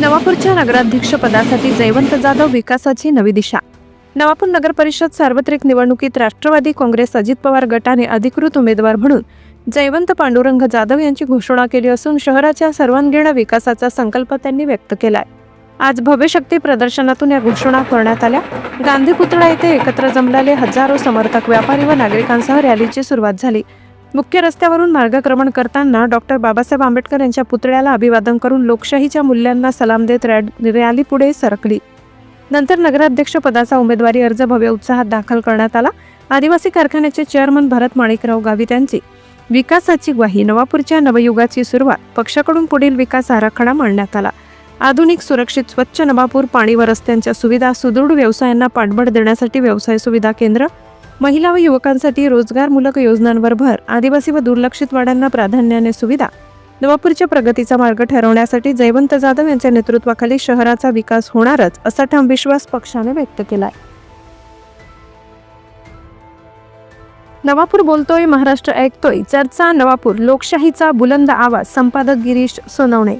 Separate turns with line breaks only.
नवापूरच्या नगराध्यक्ष पदासाठी जयवंत जाधव विकासाची नवी दिशा. नवापूर नगर परिषद सार्वत्रिक निवडणुकीत राष्ट्रवादी काँग्रेस अजित पवार गटाने अधिकृत उमेदवार म्हणून जयवंत पांडुरंग जाधव यांची घोषणा केली असून शहराच्या सर्वांगीण विकासाचा संकल्प त्यांनी व्यक्त केलाय. आज भव्यशक्ती प्रदर्शनातून या घोषणा करण्यात आल्या. गांधी पुतळा येथे एकत्र जमलेले हजारो समर्थक व्यापारी व नागरिकांसह रॅलीची सुरुवात झाली. मुख्य रस्त्यावरून मार्गक्रमण करताना डॉक्टर बाबासाहेब आंबेडकर यांच्या पुतळ्याला अभिवादन करून लोकशाहीच्या मूल्यांना सलाम देत रॅली पुढे सरकली. नंतर नगराध्यक्ष पदाचा उमेदवारी अर्ज भव्य उत्साहात दाखल करण्यात आला. आदिवासी कारखान्याचे चेअरमन भरत माणिकराव गावित यांची विकासाची ग्वाही नवापूरच्या नवयुगाची सुरुवात पक्षाकडून पुढील विकास आराखडा मांडण्यात आला. आधुनिक सुरक्षित स्वच्छ नवापूर पाणी व रस्त्यांच्या सुविधा सुदृढ व्यवसायांना पाठबळ देण्यासाठी व्यवसाय सुविधा केंद्र महिला व युवकांसाठी रोजगारमूलक योजनांवर भर. आदिवासी व दुर्लक्षित वाड्यांना प्राधान्याने सुविधा. नवापूरच्या प्रगतीचा मार्ग ठरवण्यासाठी जयवंत जाधव यांच्या नेतृत्वाखाली शहराचा विकास होणारच असा ठाम विश्वास पक्षाने व्यक्त केलाय. नवापूर बोलतोय महाराष्ट्र ऐकतोय. चर्चा नवापूर लोकशाहीचा बुलंद आवाज संपादक गिरीश सोनवणे.